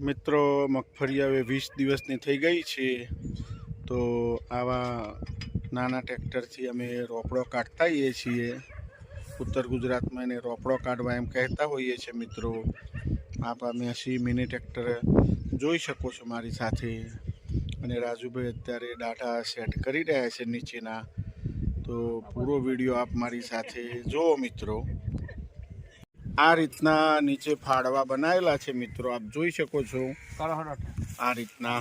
મિત્રો, મગફળી હવે વીસ દિવસની થઈ ગઈ છે. તો આવા નાના ટ્રેક્ટરથી અમે રોપડો કાઢતા હોઈએ છીએ. ઉત્તર ગુજરાતમાં એને રોપડો કાઢવા એમ કહેતા હોઈએ છીએ મિત્રો. આપ અમે અસી મિની ટ્રેક્ટર જોઈ શકો છો મારી સાથે. અને રાજુભાઈ અત્યારે ડાટા સેટ કરી રહ્યા છે નીચેના. તો પૂરો વીડિયો આપ મારી સાથે જુઓ મિત્રો. આ રીતના નીચે ફાળવા બનાવેલા છે મિત્રો આપ જોઈ શકો છો. આ રીતના.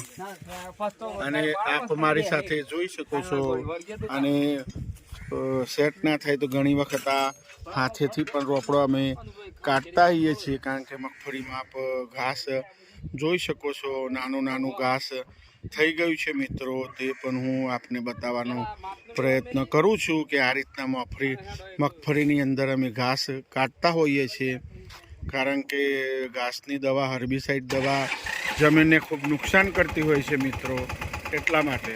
અને આપ મારી સાથે જોઈ શકો છો. અને સેટ ના થાય તો ઘણી વખત આ હાથેથી પણ રોપડો અમે કાઢતા હોઈએ છીએ કારણ કે મગફળીમાં આપ ઘાસ જોઈ શકો છો નાનું નાનું ઘાસ. થઈ ગયું છે મિત્રો, તે પણ હું આપને બતાવવાનો પ્રયત્ન કરું છું કે આ રીતના મગફળી, મગફળીની અંદર અમે ઘાસ કાઢતા હોઈએ છીએ. કારણ કે ઘાસની દવા, હર્બિસાઇડ દવા જમીનને ખૂબ નુકસાન કરતી હોય છે મિત્રો, એટલા માટે.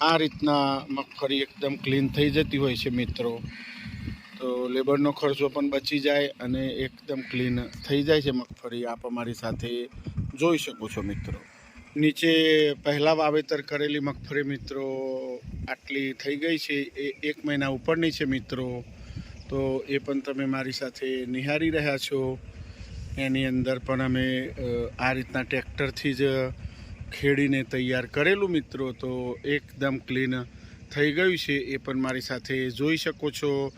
આ રીતના મગફળી એકદમ ક્લીન થઈ જતી હોય છે મિત્રો. તો લેબરનો ખર્ચો પણ બચી જાય અને એકદમ ક્લીન થઈ જાય છે મગફળી. આપ અમારી સાથે જોઈ શકો છો મિત્રો. નીચે પહેલાં વાવેતર કરેલી મગફળી મિત્રો આટલી થઈ ગઈ છે, એ એક મહિના ઉપરની છે મિત્રો. તો એ પણ તમે મારી સાથે નિહાળી રહ્યા છો. એની અંદર પણ અમે આ રીતના ટ્રેક્ટરથી જ ખેડીને તૈયાર કરેલું મિત્રો. તો એકદમ ક્લીન થઈ ગયું છે, એ પણ મારી સાથે જોઈ શકો છો.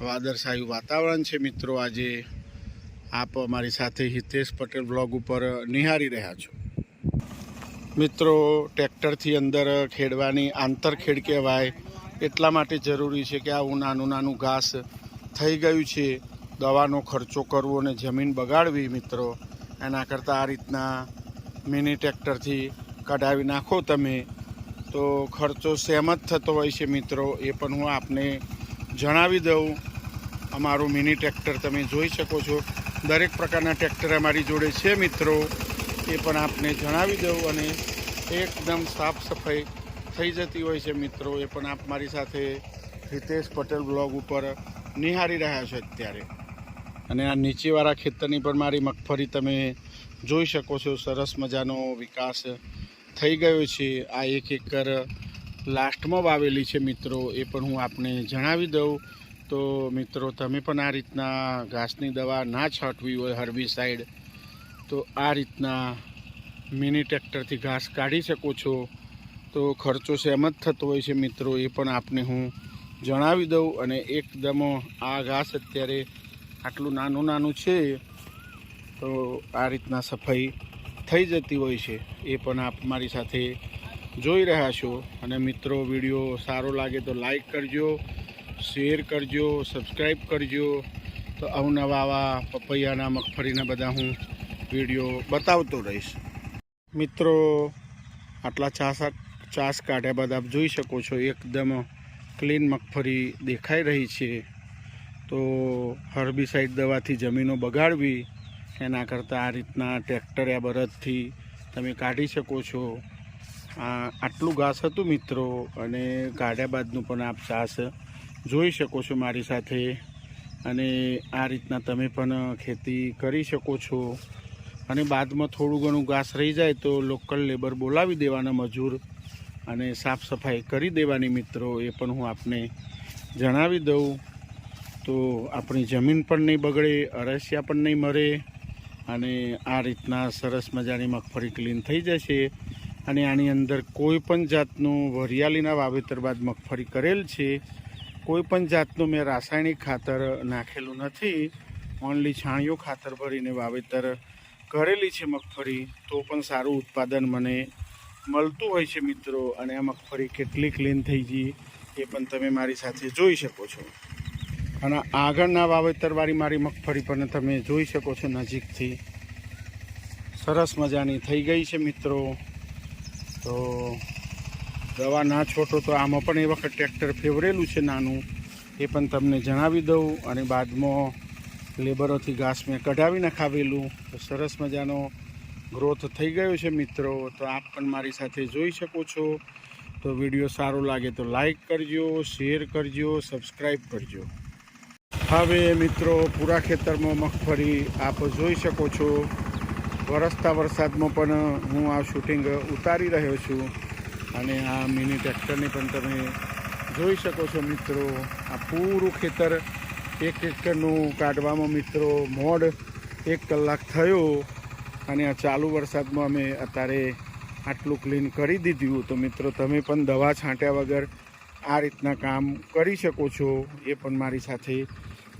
વાદળછાયું વાતાવરણ છે મિત્રો આજે. આપ મારી સાથે હિતેશ પટેલ બ્લોગ ઉપર નિહાળી રહ્યા છો. મિત્રો, ટ્રેક્ટરથી અંદર ખેડવાની આંતરખેડ કહેવાય, એટલા માટે જરૂરી છે કે આવું નાનું નાનું ઘાસ થઈ ગયું છે. દવાનો ખર્ચો કરવો અને જમીન બગાડવી મિત્રો, એના કરતાં આ રીતના મિની ટ્રેક્ટરથી કઢાવી નાખો તમે. તો ખર્ચો સહેમત થતો હોય છે મિત્રો, એ પણ હું આપને જણાવી દઉં. અમારું મિની ટ્રેક્ટર તમે જોઈ શકો છો. દરેક પ્રકારના ટ્રેક્ટર અમારી જોડે છે મિત્રો. એ પણ આપને જણાવી દઉં અને એકદમ સાફ સફાઈ થઈ જતી હોય છે મિત્રો. એ પણ આપ મારી સાથે હિતેશ પટેલ બ્લોગ ઉપર નિહાળી રહ્યા છો અત્યારે. અને આ નીચેવાળા ખેતરની પણ મારી મગફળી તમે જોઈ શકો છો. સરસ મજાનો વિકાસ થઈ ગયો છે. આ એક એકર લાસ્ટમાં વાવેલી છે મિત્રો. એ પણ હું આપને જણાવી દઉં. તો મિત્રો, તમે પણ આ રીતના ઘાસની દવા ના છાંટવી હોય હર્બિસાઇડ તો આ રીતના મિની ટ્રેક્ટરથી ઘાસ કાઢી શકો છો. તો ખર્ચો સહેમત થતો હોય છે મિત્રો, એ પણ આપને હું જણાવી દઉં અને એકદમ આ ઘાસ અત્યારે આટલું નાનું નાનું છે, તો આ રીતના સફાઈ થઈ જતી હોય છે, એ પણ આપ મારી સાથે જોઈ રહ્યા છો. અને મિત્રો, વીડિયો સારો લાગે તો લાઈક કરજો, શેર કરજો, સબસ્ક્રાઈબ કરજો. તો અવનવા આવા પપૈયાના મગફળીના બધા હું વીડિયો બતાવતો રહીશ. મિત્રો, આટલા ચાસ ચાસ કાઢ્યા બાદ આપ જોઈ શકો છો, એકદમ ક્લીન મગફળી દેખાઈ રહી છે. તો હર્બિસાઇડ દવાથી જમીનો બગાડવી, એના કરતાં આ રીતના ટ્રેક્ટર યા બરદથી તમે કાઢી શકો છો. આ આટલું ઘાસ હતું મિત્રો, અને કાઢ્યા બાદનું પણ આપ ચાસ જોઈ શકો છો મારી સાથે. અને આ રીતના તમે પણ ખેતી કરી શકો છો. અને બાદમાં થોડું ઘણું ઘાસ રહી જાય તો લોકલ લેબર બોલાવી દેવાના મજૂર અને સાફ સફાઈ કરી દેવાની મિત્રો, એ પણ હું આપને જણાવી દઉં. તો આપણી જમીન પણ નહીં બગડે અરસિયા પણ નહીં મરે અને આ રીતના સરસ મજાની મગફળી ક્લીન થઈ જશે અને આની અંદર કોઈ પણ જાતનું વરિયાળીના વાવેતર બાદ મગફળી કરેલ છે, કોઈ પણ જાતનું મેં રાસાયણિક ખાતર નાખેલું નથી, ઓનલી છાણિયું ખાતર ભરીને વાવેતર કરેલી છે મગફળી, તો પણ સારું ઉત્પાદન મને મળતું હોય છે મિત્રો. અને આ મગફળી કેટલી ક્લીન થઈ ગઈ એ પણ તમે મારી સાથે જોઈ શકો છો. અને આગળના વાવેતરવાળી મારી મગફળી પણ તમે જોઈ શકો છો નજીકથી. સરસ મજાની થઈ ગઈ છે મિત્રો. તો દવા ના છોટો તો આમાં પણ એ વખત ટ્રેક્ટર ફેવરેલું છે નાનું, એ પણ તમને જણાવી દઉં. અને બાદમાં લેબરોથી ઘાસ મેં કઢાવી નખાવેલું તો સરસ મજાનો ગ્રોથ થઈ ગયો છે મિત્રો. તો આપ પણ મારી સાથે જોઈ શકો છો. તો વીડિયો સારો લાગે તો લાઈક કરજો, શેર કરજો સબસ્ક્રાઈબ કરજો. હવે મિત્રો પૂરા ખેતરમાં મગફળી આપ જોઈ શકો છો. વરસતા વરસાદમાં પણ હું આ શૂટિંગ ઉતારી રહ્યો છું. અને આ મિની ટ્રેક્ટરને પણ તમે જોઈ શકો છો મિત્રો. આ પૂરું ખેતર એક એકરનું કાઢવામાં મિત્રો મોડ એક કલાક થયો અને આ ચાલુ વરસાદમાં અમે અત્યારે આટલું ક્લીન કરી દીધું. તો મિત્રો તમે પણ દવા છાંટ્યા વગર આ રીતના કામ કરી શકો છો, એ પણ મારી સાથે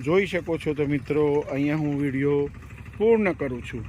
જોઈ શકો છો. તો મિત્રો, અહીંયા હું વીડિયો પૂર્ણ કરું છું.